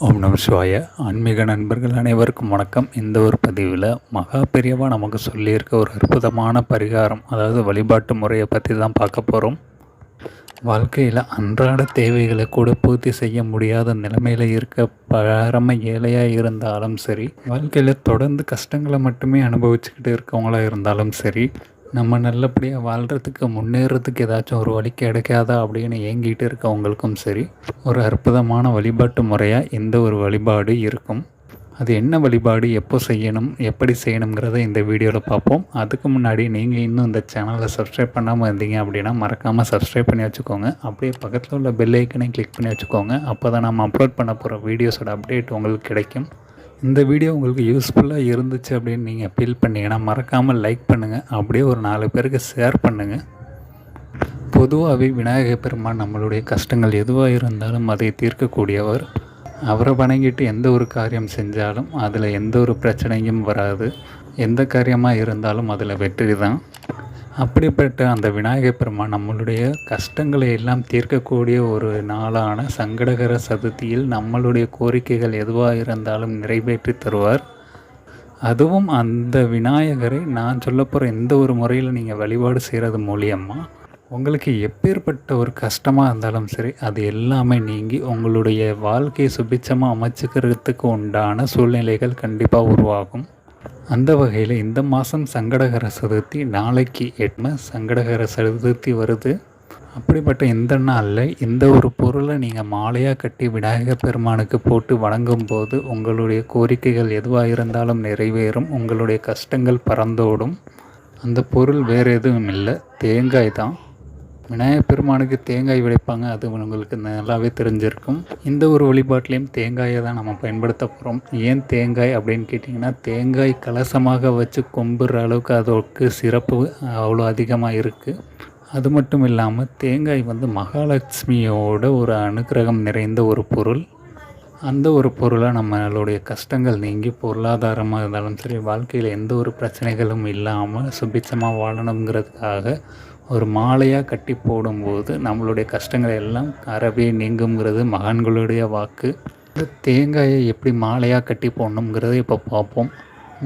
ஓம் நம சிவாய. ஆன்மீக நண்பர்கள் அனைவருக்கும் வணக்கம். இந்த ஒரு பதிவில் மகா பெரியவா நமக்கு சொல்லியிருக்க ஒரு அற்புதமான பரிகாரம் அதாவது வழிபாட்டு முறையை பற்றி தான் பார்க்க போகிறோம் வாழ்க்கையில் அன்றாட தேவைகளை கூட பூர்த்தி செய்ய முடியாத நிலைமையில் இருக்க பரம ஏழையாக இருந்தாலும் சரி வாழ்க்கையில் தொடர்ந்து கஷ்டங்களை மட்டுமே அனுபவிச்சுக்கிட்டு இருக்கவங்களாக இருந்தாலும் சரி நம்ம நல்லபடியாக வாழ்கிறதுக்கு முன்னேறதுக்கு ஏதாச்சும் ஒரு வழி கிடைக்காதா அப்படின்னு ஏங்கிட்டு இருக்கவங்களுக்கும் சரி ஒரு அற்புதமான வழிபாட்டு முறையாக இந்த ஒரு வழிபாடு இருக்கும்? அது என்ன வழிபாடு எப்போ செய்யணும் எப்படி செய்யணுங்கிறத இந்த வீடியோவில் பார்ப்போம். அதுக்கு முன்னாடி நீங்கள் இன்னும் இந்த சேனலை சப்ஸ்கிரைப் பண்ணாமல் இருந்தீங்க அப்படின்னா மறக்காமல் சப்ஸ்கிரைப் பண்ணி வச்சுக்கோங்க. அப்படியே பக்கத்தில் உள்ள பெல் ஐக்கனையும் கிளிக் பண்ணி வச்சுக்கோங்க. அப்போ தான் நம்ம அப்லோட் பண்ண போகிற வீடியோஸோட அப்டேட் உங்களுக்கு கிடைக்கும். இந்த வீடியோ உங்களுக்கு யூஸ்ஃபுல்லாக இருந்துச்சு அப்படின்னு நீங்கள் ஃபீல் பண்ணிங்கன்னா மறக்காமல் லைக் பண்ணுங்கள் அப்படியே ஒரு நாலு பேருக்கு ஷேர் பண்ணுங்கள் பொதுவாகவே விநாயகர் பெருமான் நம்மளுடைய கஷ்டங்கள் எதுவாக இருந்தாலும் அதை தீர்க்கக்கூடியவர். அவரை வணங்கிட்டு எந்த ஒரு காரியம் செஞ்சாலும் அதில் எந்த ஒரு பிரச்சனையும் வராது. எந்த காரியமாக இருந்தாலும் அதில் வெற்றி தான் அப்படிப்பட்ட அந்த விநாயகர் பெருமான் நம்மளுடைய கஷ்டங்களை எல்லாம் தீர்க்கக்கூடிய ஒரு நாளான சங்கடகர சதுர்த்தியில் நம்மளுடைய கோரிக்கைகள் எதுவாக இருந்தாலும் நிறைவேற்றி தருவார். அதுவும் அந்த விநாயகரை நான் சொல்ல போகிற எந்த ஒரு முறையில் நீங்கள் வழிபாடு செய்கிறது மூலியமாக உங்களுக்கு எப்பேற்பட்ட ஒரு கஷ்டமாக இருந்தாலும் சரி அது எல்லாமே நீங்கி உங்களுடைய வாழ்க்கையை சுபிச்சமாக அமைச்சுக்கிறதுக்கு உண்டான சூழ்நிலைகள் கண்டிப்பாக உருவாகும். அந்த வகையில் இந்த மாதம் சங்கடகர சதுர்த்தி நாளைக்கு எட்ம சங்கடகர சதுர்த்தி வருது. அப்படிப்பட்ட இந்த நாளில் இந்த ஒரு பொருளை நீங்கள் மாலையாக கட்டி விநாயகர் பெருமானுக்கு போட்டு வணங்கும் போது உங்களுடைய கோரிக்கைகள் எதுவாக இருந்தாலும் நிறைவேறும். உங்களுடைய கஷ்டங்கள் பறந்தோடும். அந்த பொருள் வேறு எதுவும் இல்லை. தேங்காய் தான். விநாயகர் பெருமானுக்கு தேங்காய் விளைப்பாங்க அது உங்களுக்கு நல்லாவே தெரிஞ்சிருக்கும். இந்த ஒரு வழிபாட்டிலையும் தேங்காயை தான் நம்ம பயன்படுத்த போகிறோம் ஏன் தேங்காய் அப்படின்னு கேட்டிங்கன்னா தேங்காய் கலசமாக வச்சு கொம்புற அளவுக்கு அதற்கு சிறப்பு அவ்வளோ அதிகமாக இருக்குது அது மட்டும் இல்லாமல் தேங்காய் வந்து மகாலட்சுமியோட ஒரு அனுகிரகம் நிறைந்த ஒரு பொருள். அந்த ஒரு பொருளை நம்மளுடைய கஷ்டங்கள் நீங்கி பொருளாதாரமாக இருந்தாலும் சரி வாழ்க்கையில் எந்த ஒரு பிரச்சனைகளும் இல்லாமல் சுபிச்சமாக வாழணுங்கிறதுக்காக ஒரு மாலையாக கட்டி போடும்போது நம்மளுடைய கஷ்டங்கள் எல்லாம் அறவே நீங்குங்கிறது மகான்களுடைய வாக்கு. தேங்காயை எப்படி மாலையாக கட்டி போடணுங்கிறத இப்போ பார்ப்போம்.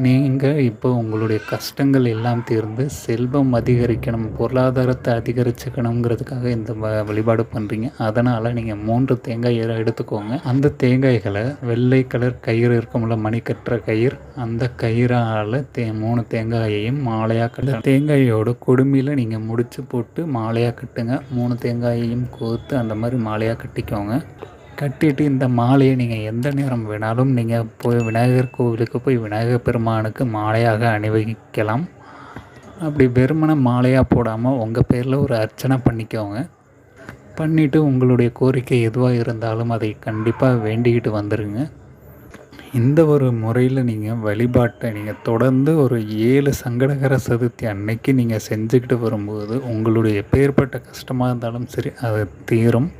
நீங்கள் இப்போ உங்களுடைய கஷ்டங்கள் எல்லாம் தீர்ந்து செல்வம் அதிகரிக்கணும் பொருளாதாரத்தை அதிகரிச்சுக்கணுங்கிறதுக்காக இந்த வழிபாடு பண்ணுறீங்க அதனால் நீங்கள் மூன்று தேங்காய் எடுத்துக்கோங்க. அந்த தேங்காய்களை வெள்ளை கலர் கயிறு இருக்கும்ல மணிக்கட்டுற கயிறு அந்த கயிறால் தே மூணு தேங்காயையும் மாலையாக கட்ட தேங்காயோட கொடுமையில் நீங்கள் முடிச்சு போட்டு மாலையாக கட்டுங்க. மூணு தேங்காயையும் கோர்த்து அந்த மாதிரி மாலையாக கட்டிக்கோங்க. கட்டிட்டு இந்த மாலையை நீங்கள் எந்த நேரம் வேணாலும் நீங்கள் போய் விநாயகர் கோவிலுக்கு போய் விநாயகர் பெருமானுக்கு மாலையாக அணிவிக்கலாம் அப்படி வெறுமனை மாலையாக போடாமல் உங்கள் பேரில் ஒரு அர்ச்சனை பண்ணிக்கோங்க. பண்ணிவிட்டு உங்களுடைய கோரிக்கை எதுவாக இருந்தாலும் அதை கண்டிப்பாக வேண்டிக்கிட்டு வந்துடுங்க இந்த ஒரு முறையில் நீங்கள் வழிபாட்டை நீங்கள் தொடர்ந்து ஒரு ஏழு சங்கடகர சதுர்த்தி அன்னைக்கு நீங்கள் செஞ்சுக்கிட்டு வரும்போது உங்களுடைய பேர்பட்ட கஷ்டமாக இருந்தாலும் சரி அது தீரும்.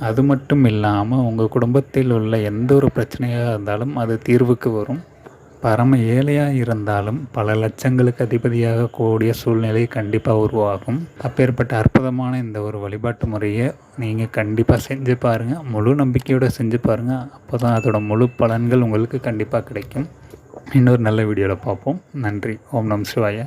அது மட்டும் இல்லாமல் உங்கள் குடும்பத்தில் உள்ள எந்த ஒரு பிரச்சனையாக இருந்தாலும் அது தீர்வுக்கு வரும். பரம ஏழையாக இருந்தாலும் பல லட்சங்களுக்கு அதிபதியாக கூடிய சூழ்நிலை கண்டிப்பாக உருவாகும். அப்பேற்பட்ட அற்புதமான இந்த ஒரு வழிபாட்டு முறையை நீங்கள் கண்டிப்பாக செஞ்சு பாருங்கள் முழு நம்பிக்கையோடு செஞ்சு பாருங்கள் அப்போ தான் அதோட முழு பலன்கள் உங்களுக்கு கண்டிப்பாக கிடைக்கும். இன்னொரு நல்ல வீடியோவில் பார்ப்போம். நன்றி. ஓம் நம் சிவாயா.